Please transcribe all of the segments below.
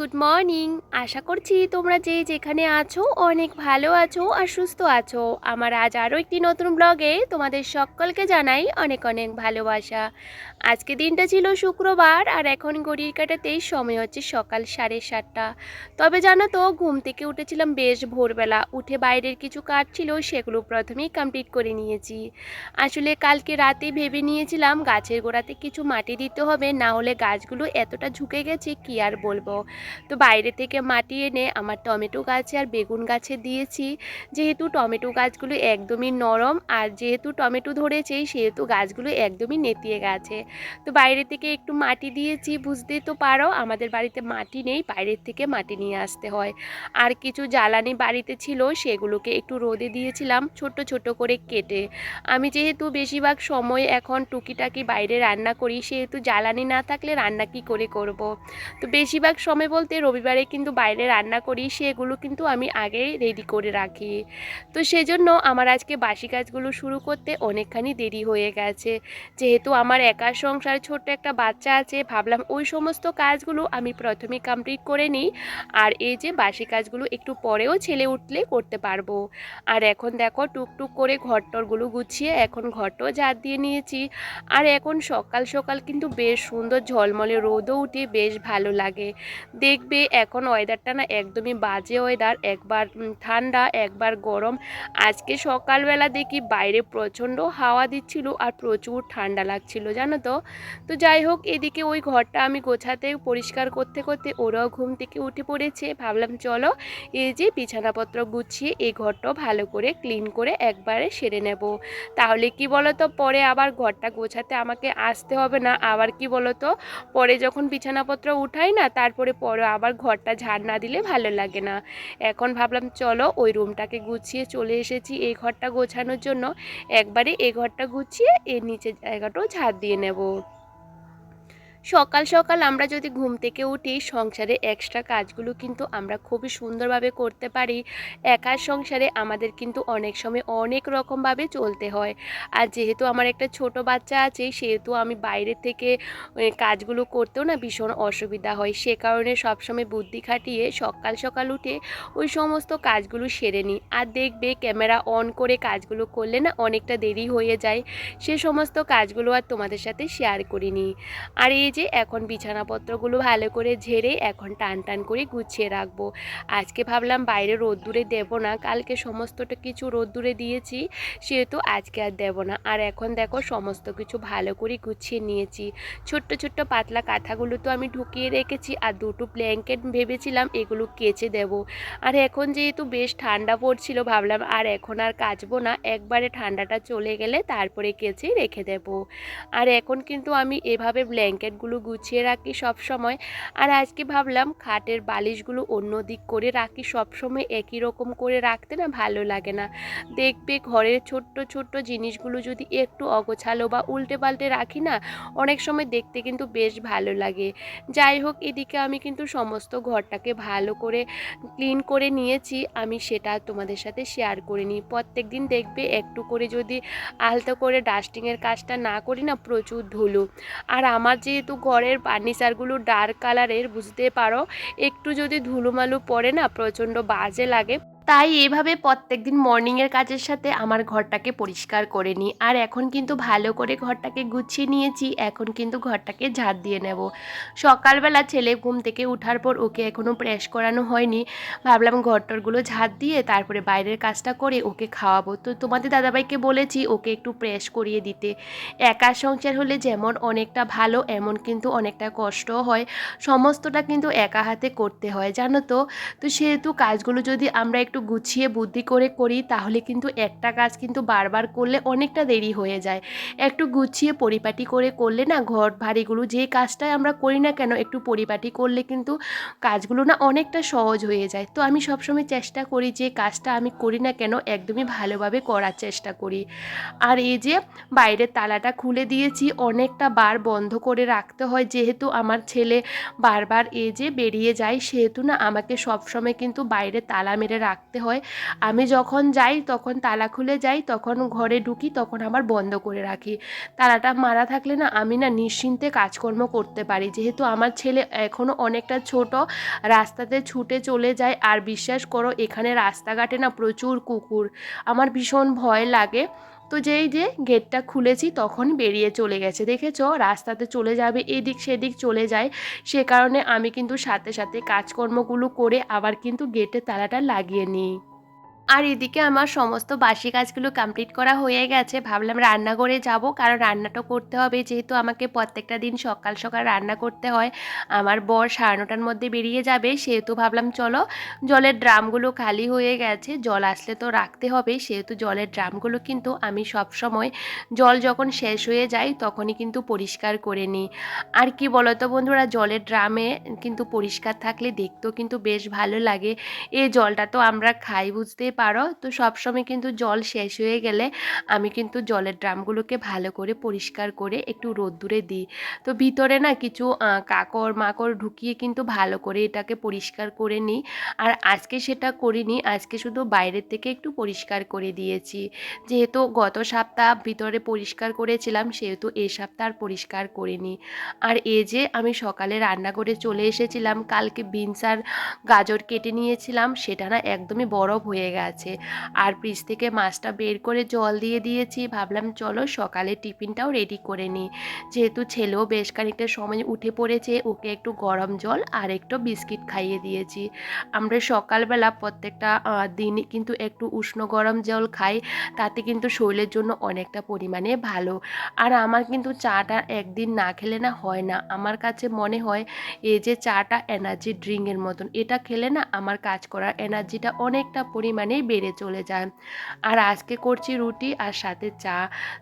Good morning আশা করছি তোমরা যে যেখানে আছো অনেক ভালো আছো আর সুস্থ আছো। আমার আজ আরও একটি নতুন ব্লগে তোমাদের সকলকে জানাই অনেক অনেক ভালোবাসা। আজকে দিনটা ছিল শুক্রবার আর এখন ঘড়ির কাটাতেই সময় হচ্ছে সকাল সাড়ে সাতটা। তবে জানো তো, ঘুম থেকে উঠেছিলাম বেশ ভোরবেলা। উঠে বাইরের কিছু কাজ ছিল, সেগুলো প্রথমেই কমপ্লিট করে নিয়েছি। আসলে কালকে রাতে ভেবে নিয়েছিলাম, গাছের গোড়াতে কিছু মাটি দিতে হবে, না হলে গাছগুলো এতটা ঝুঁকে গেছে, কি আর বলব? তো বাইরে থেকে মাটি এনে আমার টমেটো গাছে আর বেগুন গাছে দিয়েছি। যেহেতু টমেটো গাছগুলো একদমই নরম, আর যেহেতু টমেটো ধরেছে, সেহেতু গাছগুলো একদমই নেতিয়ে গেছে। তো বাইরে থেকে একটু মাটি দিয়েছি বুঝতেই তো পারো। আমাদের বাড়িতে মাটি নেই, বাইরের থেকে মাটি নিয়ে আসতে হয়। আর কিছু জ্বালানি বাড়িতে ছিল, সেগুলোকে একটু রোদে দিয়েছিলাম ছোট ছোট করে কেটে। আমি যেহেতু বেশিরভাগ সময় এখন টুকিটাকি বাইরে রান্না করি, সেহেতু জ্বালানি না থাকলে রান্না কি করে করব। তো বেশিরভাগ সময় বলতে রবিবারে কিন্তু বাইরে রান্না করি, সেগুলো কিন্তু আমি আগেই রেডি করে রাখি। তো সেজন্য আমার আজকে বাসি কাজগুলো শুরু করতে অনেকখানি দেরি হয়ে গেছে। যেহেতু আমার একার সংসার ছোট্ট একটা বাচ্চা আছে, ভাবলাম ওই সমস্ত কাজগুলো আমি প্রথমে কমপ্লিট করে নিই। আর এই যে বাসি কাজগুলো একটু পরেও ছেলে উঠলে করতে পারব। আর এখন দেখো টুকটুক করে ঘরটরগুলো গুছিয়ে এখন ঘরটাও ঝাড় দিয়ে নিয়েছি। আর এখন সকাল সকাল কিন্তু বেশ সুন্দর ঝলমলে রোদও উঠে বেশ ভালো লাগে। দেখবে এখন ওয়েদারটা না একদমই বাজে ওয়েদার একবার ঠান্ডা, একবার গরম। আজকে সকালবেলা দেখি বাইরে প্রচণ্ড হাওয়া দিচ্ছিল আর প্রচুর ঠান্ডা লাগছিল, জানো তো? তো তো যাই হোক, এদিকে ওই ঘরটা আমি গোছাতে, পরিষ্কার করতে করতে ওরাও ঘুম থেকে উঠে পড়েছে। ভাবলাম চলো এই যে বিছানাপত্র গুছিয়ে এই ঘরটাও ভালো করে ক্লিন করে একবারে সেরে নেব। তাহলে কি বলো তো পরে আবার ঘরটা গোছাতে আমাকে আসতে হবে না। আবার কি বলো তো পরে যখন বিছানাপত্র উঠাই না, তারপরে পরে আবার ঘরটা ঝাড় না দিলে ভালো লাগে না। এখন ভাবলাম চলো ওই রুমটাকে গুছিয়ে চলে এসেছি এই ঘরটা গোছানোর জন্য। একবারে এই ঘরটা গুছিয়ে এর নিচে জায়গাটাও ঝাড় দিয়ে নেব। favor. সকাল সকাল আমরা যদি ঘুম থেকে উঠি, সংসারে এক্সট্রা কাজগুলো কিন্তু আমরা খুবই সুন্দরভাবে করতে পারি। একার সংসারে আমাদের কিন্তু অনেক সময় অনেক রকমভাবে চলতে হয়। আর যেহেতু আমার একটা ছোট বাচ্চা আছে, সেহেতু আমি বাইরে থেকে কাজগুলো করতেও না ভীষণ অসুবিধা হয়। সে কারণে সবসময় বুদ্ধি খাটিয়ে সকাল সকাল উঠে ওই সমস্ত কাজগুলো সেরে নিই। আর দেখবে ক্যামেরা অন করে কাজগুলো করলে না অনেকটা দেরি হয়ে যায়। সে সমস্ত কাজগুলো আর তোমাদের সাথে শেয়ার করিনি। আর এই যে এখন বিছানাপত্রগুলো ভালো করে ঝেড়ে এখন টান টান করে গুছিয়ে রাখব। আজকে ভাবলাম বাইরে রোদ্দুরে দেবো না, কালকে সমস্তটা কিছু রোদ্দুরে দিয়েছি, সেহেতু আজকে আর দেবো না। আর এখন দেখো সমস্ত কিছু ভালো করে গুছিয়ে নিয়েছি। ছোট্ট ছোট্ট পাতলা কাঁথাগুলো তো আমি ঢুকিয়ে রেখেছি, আর দুটো ব্ল্যাঙ্কেট ভেবেছিলাম এগুলো কেচে দেব। আর এখন যেহেতু বেশ ঠান্ডা পড়ছিল, ভাবলাম আর এখন আর কাচবো না, একবারে ঠান্ডাটা চলে গেলে তারপরে কেচে রেখে দেব। আর এখন কিন্তু আমি এভাবে ব্ল্যাঙ্কেটগুলো গুছিয়ে রাখি সব সময় আর আজকে ভাবলাম খাটের বালিশগুলো অন্য দিক করে রাখি সব সময় একই রকম করে রাখতে না ভালো লাগে না। দেখবে ঘরের ছোট্ট ছোট্ট জিনিসগুলো যদি একটু অগোছালো বা উল্টে পাল্টে রাখি না, অনেক সময় দেখতে কিন্তু বেশ ভালো লাগে। যাই হোক, এদিকে আমি কিন্তু সমস্ত ঘরটাকে ভালো করে ক্লিন করে নিয়েছি। আমি সেটা তোমাদের সাথে শেয়ার করে নিই। প্রত্যেক দিন দেখবে একটু করে যদি আলতো করে ডাস্টিংয়ের কাজটা না করি না, প্রচুর ধুলো। আর আমার যেহেতু ঘরের ফার্নিচারগুলো ডার্ক কালারের বুঝতে পারো? একটু যদি ধুলোমালু পড়ে না, প্রচণ্ড বাজে লাগে। তাই এভাবে প্রত্যেক দিন মর্নিংয়ের কাজের সাথে আমার ঘরটাকে পরিষ্কার করে নিই। আর এখন কিন্তু ভালো করে ঘরটাকে গুছিয়ে নিয়েছি, এখন কিন্তু ঘরটাকে ঝাড় দিয়ে নেব। সকালবেলা ছেলে ঘুম থেকে ওঠার পর ওকে এখনও প্রেস করানো হয়নি। ভাবলাম ঘরটরগুলো ঝাড় দিয়ে তারপরে বাইরের কাজটা করে ওকে খাওয়াবো। তো তোমাদের দাদাভাইকে বলেছি ওকে একটু প্রেস করিয়ে দিতে। একা সংসার হলে যেমন অনেকটা ভালো, এমন কিন্তু অনেকটা কষ্টও হয়। সমস্তটা কিন্তু একা হাতে করতে হয়, জানো তো? তো সেহেতু কাজগুলো যদি আমরা একটু গুছিয়ে বুদ্ধি করে করি, তাহলে কিন্তু একটা কাজ কিন্তু বারবার করলে অনেকটা দেরি হয়ে যায়। একটু গুছিয়ে পরিপাটি করে করলে না ঘর ভারীগুলো যে কাজটাই আমরা করি না কেন, একটু পরিপাটি করলে কিন্তু কাজগুলো না অনেকটা সহজ হয়ে যায়। তো আমি সবসময় চেষ্টা করি যে কাজটা আমি করি না কেন, একদমই ভালোভাবে করার চেষ্টা করি। আর এই যে বাইরের তালাটা খুলে দিয়েছি, অনেকটা বার বন্ধ করে রাখতে হয়, যেহেতু আমার ছেলে বারবার এই যে বেরিয়ে যায়, সেহেতু না আমাকে সবসময় কিন্তু বাইরে তালা মেরে রাখতে রাখতে হয়। আমি যখন যাই, তখন তালা খুলে যাই, তখন ঘরে ঢুকি, তখন আবার বন্ধ করে রাখি। তালাটা মারা থাকলে না, আমি না নিশ্চিন্তে কাজকর্ম করতে পারি। যেহেতু আমার ছেলে এখনও অনেকটা ছোট, রাস্তাতে ছুটে চলে যায়। আর বিশ্বাস করো, এখানে রাস্তাঘাটে না প্রচুর কুকুর। আমার ভীষণ ভয় লাগে। তো যেই যে গেটটা খুলেছি তখন বেরিয়ে চলে গেছে। দেখেছ? রাস্তাতে চলে যাবে, এদিক সেদিক চলে যায়। সে কারণে আমি কিন্তু সাথে সাথে কাজকর্মগুলো করে আবার কিন্তু গেটের তালাটা লাগিয়ে নিই। আর এদিকে আমার সমস্ত বাসি কাজগুলো কমপ্লিট করা হয়ে গেছে। ভাবলাম রান্নাঘরে যাব, কারণ রান্নাটা করতে হবে। যেহেতু আমাকে প্রত্যেকটা দিন সকাল সকাল রান্না করতে হয়, আমার বর সাড়ে নটার মধ্যে বেরিয়ে যাবে। সেহেতু ভাবলাম চলো, জলের ড্রামগুলো খালি হয়ে গেছে। জল আসলে তো রাখতে হবে, সেহেতু জলের ড্রামগুলো কিন্তু আমি সব সময় জল যখন শেষ হয়ে যায় তখনই কিন্তু পরিষ্কার করে নিই। আর কি বলতো বন্ধুরা, জলের ড্রামে কিন্তু পরিষ্কার থাকলে দেখতেও কিন্তু বেশ ভালো লাগে। এই জলটা তো আমরা খাই, বুঝতেই পারো। তো সবসময় কিন্তু জল শেষ হয়ে গেলে আমি কিন্তু জলের ড্রামগুলোকে ভালো করে পরিষ্কার করে একটু রোদ্দুরে দিই। তো ভিতরে না কিছু কাকড় মাকড় ঢুকিয়ে কিন্তু ভালো করে এটাকে পরিষ্কার করে নিই। আর আজকে সেটা করিনি, আজকে শুধু বাইরের থেকে একটু পরিষ্কার করে দিয়েছি। যেহেতু গত সপ্তাহ ভিতরে পরিষ্কার করেছিলাম, সেহেতু এ সপ্তাহ আর পরিষ্কার করিনি। আর এই যে আমি সকালে রান্না করে চলে এসেছিলাম, কালকে বিনস আর গাজর কেটে নিয়েছিলাম, সেটা না একদমই বরফ হয়ে গেছে। আর ফ্রিজ থেকে মাছটা বের করে জল দিয়ে দিয়েছি। ভাবলাম, চলো সকালে টিফিনটাও রেডি করে নিই। যেহেতু ছেলেও বেশ খানিকটা সময় উঠে পড়েছে, ওকে একটু গরম জল আর একটু বিস্কিট খাইয়ে দিয়েছি। আমরা সকালবেলা প্রত্যেকটা দিনই কিন্তু একটু উষ্ণ গরম জল খাই। তাতে কিন্তু শরীরের জন্য অনেকটা পরিমাণে ভালো। আর আমার কিন্তু চাটা একদিন না খেলে না হয় না। আমার কাছে মনে হয়, এই যে চাটা এনার্জি ড্রিঙ্কের মতন, এটা খেলে না আমার কাজ করার এনার্জিটা অনেকটা পরিমাণেই বেড়ে চলে যায়। আর আজকে করছি রুটি আর সাথে চা।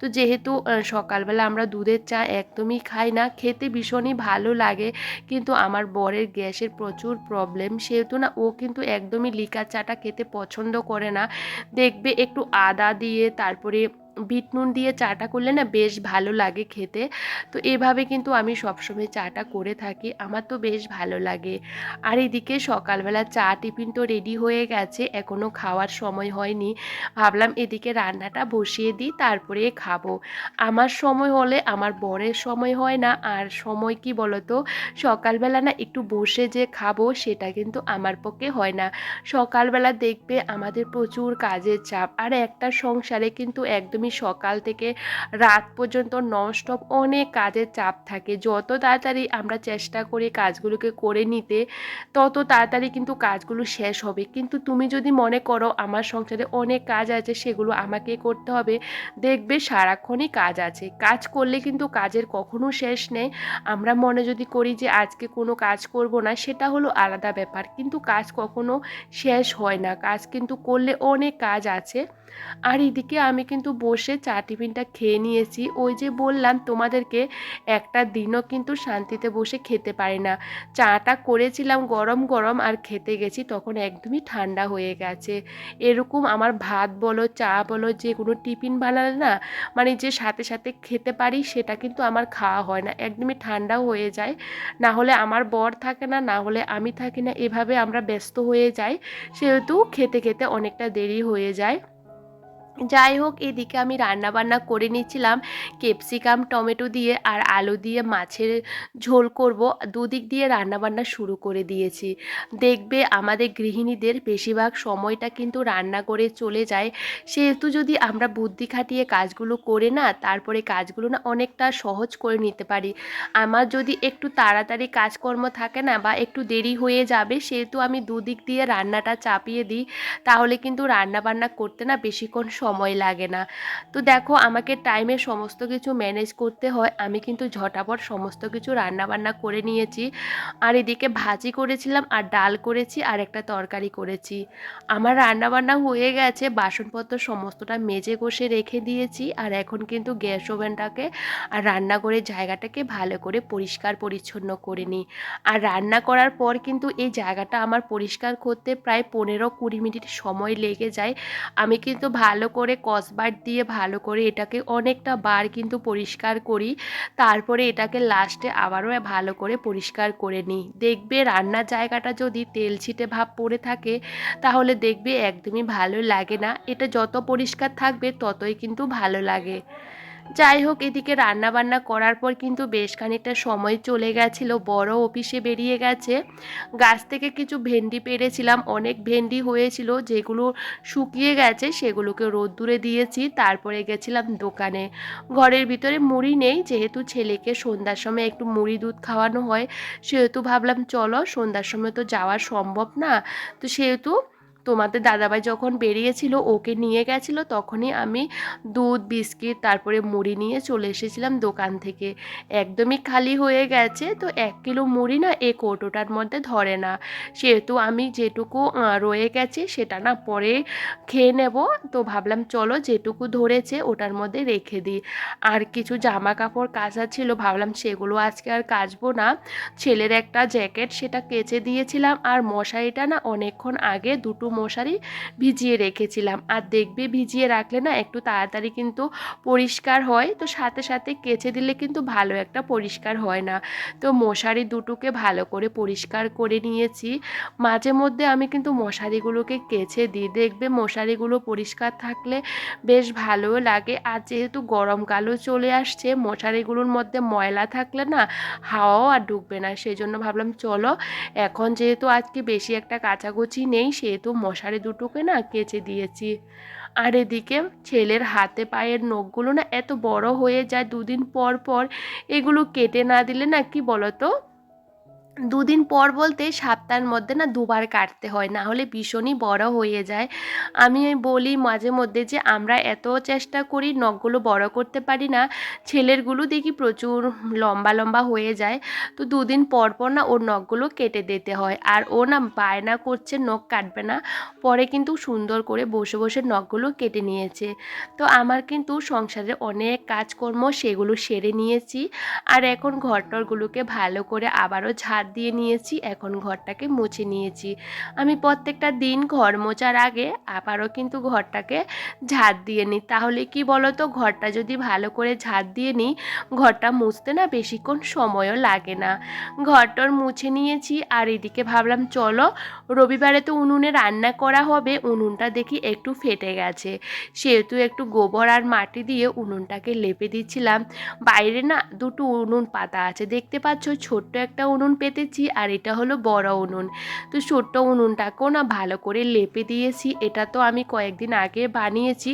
তো যেহেতু সকালবেলা আমরা দুধের চা একদমই খাই না, খেতে ভীষণই ভালো লাগে। কিন্তু আমার বরের গ্যাসের প্রচুর প্রবলেম সেহেতু না ও কিন্তু একদমই লিকার চাটা খেতে পছন্দ করে না। দেখবে একটু আদা দিয়ে তারপরে বিট নুন দিয়ে চাটা করলে না বেশ ভালো লাগে খেতে। তো এভাবে কিন্তু আমি সবসময় চাটা করে থাকি, আমার তো বেশ ভালো লাগে। আর এদিকে সকালবেলা চা টিফিন তো রেডি হয়ে গেছে এখনও খাওয়ার সময় হয়নি। ভাবলাম এদিকে রান্নাটা বসিয়ে দিই, তারপরে খাব। আমার সময় হলে আমার বরের সময় হয় না, আর সময় কি বলতো? সকালবেলা না একটু বসে যে খাব, সেটা কিন্তু আমার পক্ষে হয় না। সকালবেলা দেখবে আমাদের প্রচুর কাজের চাপ, আর একটা সংসারে কিন্তু একদম একদমই সকাল থেকে রাত পর্যন্ত ননস্টপ অনেক কাজের চাপ থাকে। যত তাড়াতাড়ি আমরা চেষ্টা করি কাজগুলোকে করে নিতে, তত তাড়াতাড়ি কিন্তু কাজগুলো শেষ হবে। কিন্তু তুমি যদি মনে করো আমার সংসারে অনেক কাজ আছে, সেগুলো আমাকে করতে হবে, দেখবে সারাক্ষণই কাজ আছে। কাজ করলে কিন্তু কাজের কখনো শেষ নেই। আমরা মনে যদি করি যে আজকে কোনো কাজ করব না, সেটা হলো আলাদা ব্যাপার। কিন্তু কাজ কখনো শেষ হয় না। কাজ কিন্তু করলে অনেক কাজ আছে। আর এদিকে আমি কিন্তু বসে চা টিফিনটা খেয়ে নিয়েছি। ওই যে বললাম তোমাদেরকে, একটা দিনও কিন্তু শান্তিতে বসে খেতে পারি না। চাটা করেছিলাম গরম গরম আর খেতে গেছি, তখন একদমই ঠান্ডা হয়ে গেছে। এরকম আমার ভাত বলো, চা বলো, যে কোনো টিফিন বানালে না মানে যে সাথে সাথে খেতে পারি, সেটা কিন্তু আমার খাওয়া হয় না। একদমই ঠান্ডাও হয়ে যায়। না হলে আমার বর থাকে না না হলে আমি থাকি না। এভাবে আমরা ব্যস্ত হয়ে যাই, সেহেতু খেতে খেতে অনেকটা দেরি হয়ে যায়। যাই হোক এদিকে আমি রান্না বান্না করে নিয়েছিলাম। ক্যাপসিকাম, টমেটো দিয়ে আর আলু দিয়ে মাছের ঝোল করব। দুদিক দিয়ে রান্না বান্না শুরু করে দিয়েছি। দেখবে আমাদের গৃহিণীদের বেশিরভাগ সময়টা কিন্তু রান্না করে চলে যায়। সেহেতু যদি আমরা বুদ্ধি খাটিয়ে কাজগুলো করে না, তারপরে কাজগুলো না অনেকটা সহজ করে নিতে পারি। আমার যদি একটু তাড়াতাড়ি কাজকর্ম থাকে না বা একটু দেরি হয়ে যাবে, সেহেতু আমি দুদিক দিয়ে রান্নাটা চাপিয়ে দিই। তাহলে কিন্তু রান্না বান্না করতে না বেশিক্ষণ সময় লাগে না। তো দেখো, আমাকে টাইমে সমস্ত কিছু ম্যানেজ করতে হয়। আমি কিন্তু ঝটাপট সমস্ত কিছু রান্নাবান্না করে নিয়েছি। আর এদিকে ভাজি করেছিলাম, আর ডাল করেছি, আর একটা তরকারি করেছি। আমার রান্নাবান্না হয়ে গেছে, বাসনপত্র সমস্তটা মেজে কষে রেখে দিয়েছি, আর এখন কিন্তু গ্যাস ওভেনটাকে আর রান্নাঘরের জায়গাটাকে ভালো করে পরিষ্কার পরিচ্ছন্ন করে নিই। আর রান্না করার পর কিন্তু এই জায়গাটা আমার পরিষ্কার করতে প্রায় পনেরো কুড়ি মিনিট সময় লেগে যায়। আমি কিন্তু ভালো করে কসবার দিয়ে ভালো করে এটাকে অনেকটা বার কিন্তু পরিষ্কার করি। তারপরে এটাকে লাস্টে আবারও ভালো করে পরিষ্কার করে নিই। দেখবে রান্নার জায়গাটা যদি তেল ছিটে ভাব পড়ে থাকে, তাহলে দেখবে একদমই ভালো লাগে না। এটা যত পরিষ্কার থাকবে, ততই কিন্তু ভালো লাগে। যাই হোক, এদিকে রান্না বান্না করার পর কিন্তু বেশ খানিকটা সময় চলে গেছিল। বড় অফিসে বেরিয়ে গেছে। গাছ থেকে কিছু ভেন্ডি পেরেছিলাম। অনেক ভেন্ডি হয়েছিল, যেগুলো শুকিয়ে গেছে, সেগুলোকে রোদ্দুরে দিয়েছি। তারপরে গেছিলাম দোকানে। ঘরের ভিতরে মুড়ি নেই, যেহেতু ছেলেকে সন্ধ্যার সময় একটু মুড়ি দুধ খাওয়ানো হয়, সেহেতু ভাবলাম, চলো সন্ধ্যার সময় তো যাওয়া সম্ভব না। তো সেহেতু তোমাদের দাদাভাই যখন বেরিয়েছিল, ওকে নিয়ে গেছিল, তখনই আমি দুধ, বিস্কিট, তারপরে মুড়ি নিয়ে চলে এসেছিলাম দোকান থেকে। একদমই খালি হয়ে গেছে, তো এক কিলো মুড়ি না এই কৌটোটার মধ্যে ধরে না। সেহেতু আমি যেটুকু রয়ে গেছে সেটা না পরে খেয়ে নেব, তো ভাবলাম চলো যেটুকু ধরেছে ওটার মধ্যে রেখে দিই। আর কিছু জামা কাপড় কাচা ছিল, ভাবলাম সেগুলো আজকে আর কাচবো না। ছেলের একটা জ্যাকেট সেটা কেচে দিয়েছিলাম, আর মশারিটা না অনেকক্ষণ আগে দুটো মশারি ভিজিয়ে রেখেছিলাম। আর দেখবে ভিজিয়ে রাখলে না একটু তাড়াতাড়ি কিন্তু পরিষ্কার হয়, তো সাথে সাথে কেচে দিলে কিন্তু ভালো একটা পরিষ্কার হয় না। তো মশারি দুটোকে ভালো করে পরিষ্কার করে নিয়েছি। মাঝে মধ্যে আমি কিন্তু মশারিগুলোকে কেচে দিই। দেখবে মশারিগুলো পরিষ্কার থাকলে বেশ ভালোও লাগে। আর যেহেতু গরমকালও চলে আসছে, মশারিগুলোর মধ্যে ময়লা থাকলে না হাওয়াও আর ঢুকবে না। সেই জন্য ভাবলাম, চলো এখন যেহেতু আজকে বেশি একটা কাচাকুচি নেই, সেহেতু মশারি দুটোকে না কেচে দিয়েছি। আর এদিকে ছেলের হাতে পায়ের নখগুলো না এত বড় হয়ে যায় দুদিন পর পর, এগুলো কেটে না দিলে না কি বলতো? দুদিন পর বলতে সপ্তাহের মধ্যে না দুবার কাটতে হয়, না হলে ভীষণই বড় হয়ে যায়। আমি বলি মাঝে মধ্যে যে আমরা এত চেষ্টা করি নখগুলো বড় করতে পারি না, ছেলেরগুলো দেখি প্রচুর লম্বা লম্বা হয়ে যায়, তো দুদিন পর পর না ওর নখগুলো কেটে দিতে হয়। আর ও না বায়না করছে, নখ কাটবে না, পরে কিন্তু সুন্দর করে বসে বসে নখগুলো কেটে নিয়েছে। তো আমার কিন্তু সংসারে অনেক কাজকর্ম সেগুলো সেরে নিয়েছি, আর এখন ঘরটরগুলোকে ভালো করে আবারও ঝাড় দিয়ে নিয়েছি, এখন ঘরটাকে মুছে নিয়েছি। আমি প্রত্যেকটা দিন ঘর মোছার আগে আবারও কিন্তু ঘরটাকে ঝাড় দিয়ে নিই। তাহলে কি বলো তো ঘরটা যদি ভালো করে ঝাড় দিয়ে নিই, ঘরটা মুছতে না বেশিক্ষণ সময়ও লাগে না। ঘরটর মুছে নিয়েছি, আর এদিকে ভাবলাম, চলো রবিবারে তো উনুনে রান্না করা হবে, উনুনটা দেখি একটু ফেটে গেছে। সেহেতু একটু গোবর আর মাটি দিয়ে উনুনটাকে লেপে দিচ্ছিলাম। বাইরে না দুটো উনুন পাতা আছে, দেখতে পাচ্ছ ছোট্ট একটা উনুন পেতেছি আর এটা হলো বড় উনুন। তো ছোট্ট উনুনটাকেও না ভালো করে লেপে দিয়েছি। এটা তো আমি কয়েকদিন আগে বানিয়েছি।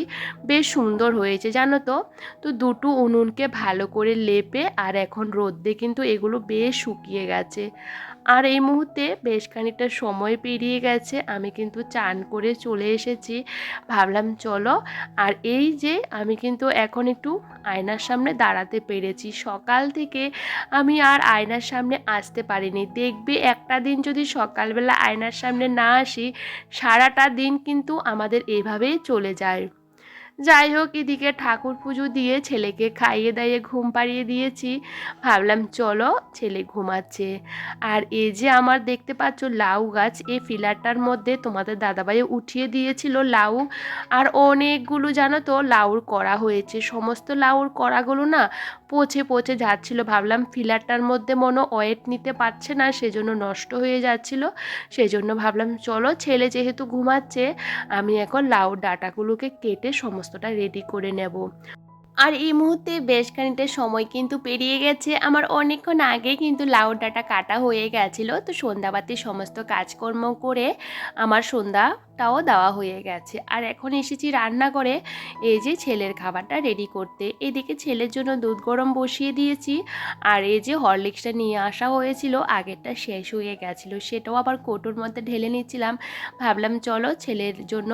বেশ সুন্দর হয়েছে, জানো তো? তো দুটো উনুনকে ভালো করে লেপে আর এখন রোদ্দে কিন্তু এগুলো বেশ শুকিয়ে গেছে। আর এই মুহূর্তে বেশ খানিকটা সময় পেরিয়ে গেছে, আমি কিন্তু চান করে চলে এসেছি। ভাবলাম চলো, আর এই যে আমি কিন্তু এখন একটু আয়নার সামনে দাঁড়াতে পেরেছি। সকাল থেকে আমি আর আয়নার সামনে আসতে পারিনি। দেখবে একটা দিন যদি সকালবেলা আয়নার সামনে না আসি, সারাটা দিন কিন্তু আমাদের এভাবেই চলে যায়। যাই হোক এদিকে ঠাকুর পুজো দিয়ে ছেলেকে খাইয়ে দাইয়ে ঘুম পাড়িয়ে দিয়েছি। ভাবলাম, চলো, ছেলে ঘুমাচ্ছে। আর এই যে আমার দেখতে পাচ্ছ লাউ গাছ এই ফিলারটার মধ্যে তোমাদের দাদাভাই উঠিয়ে দিয়েছিল লাউ। আর অনেকগুলো, জানো তো, লাউর করা হয়েছে। সমস্ত লাউর করাগুলো না পচে পচে যাচ্ছিল। ভাবলাম ফিলারটার মধ্যে মনো ওয়েট নিতে পারছে না, সেজন্য নষ্ট হয়ে যাচ্ছিল। সেজন্য ভাবলাম, চলো, ছেলে যেহেতু ঘুমাচ্ছে, আমি এখন লাউ ডাটাগুলোকে কেটে সমস্তটা রেডি করে নেব। আর এই মুহূর্তে বেশ খানিকটা সময় কিন্তু পেরিয়ে গেছে। আমার অনেকক্ষণ আগে কিন্তু লাউ ডাটা কাটা হয়ে গেছিল। তো সন্ধ্যাবাতি সমস্ত কাজকর্ম করে আমার সন্ধ্যাটাও দেওয়া হয়ে গেছে। আর এখন এসেছি রান্না করে এই যে ছেলের খাবারটা রেডি করতে। এদিকে ছেলের জন্য দুধ গরম বসিয়ে দিয়েছি। আর এই যে হরলিক্সটা নিয়ে আসা হয়েছিল, আগেরটা শেষ হয়ে গেছিল। সেটাও আবার কৌটোর মধ্যে ঢেলে নিচ্ছিলাম। ভাবলাম, চলো, ছেলের জন্য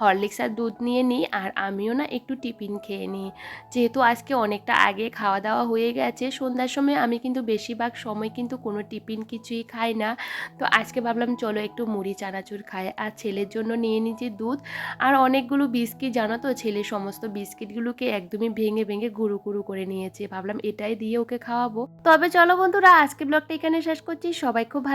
হরলিক্স আর দুধ নিয়ে নিই। আর আমিও না একটু টিফিন খেয়ে নিই। যেহেতু আজকে অনেকটা আগে খাওয়া দাওয়া হয়ে গেছে, সন্ধ্যার সময় আমি কিন্তু বেশিরভাগ সময় কিন্তু কোনো টিফিন কিছুই খাই না। তো আজকে ভাবলাম চলো একটু মুড়ি, চানাচুর খাই আর ছেলের জন্য নিয়ে নিয়েছি দুধ। আর অনেকগুলো বিস্কিট, জানো তো? ছেলে সমস্ত বিস্কিটগুলোকে একদমই ভেঙে ভেঙে গুঁড়ো গুঁড়ো করে নিয়েছে। ভাবলাম এটাই দিয়ে ওকে খাওয়াবো। তবে চলো বন্ধুরা আজকে ব্লগটা এখানে শেষ করছি। সবাই খুব ভালো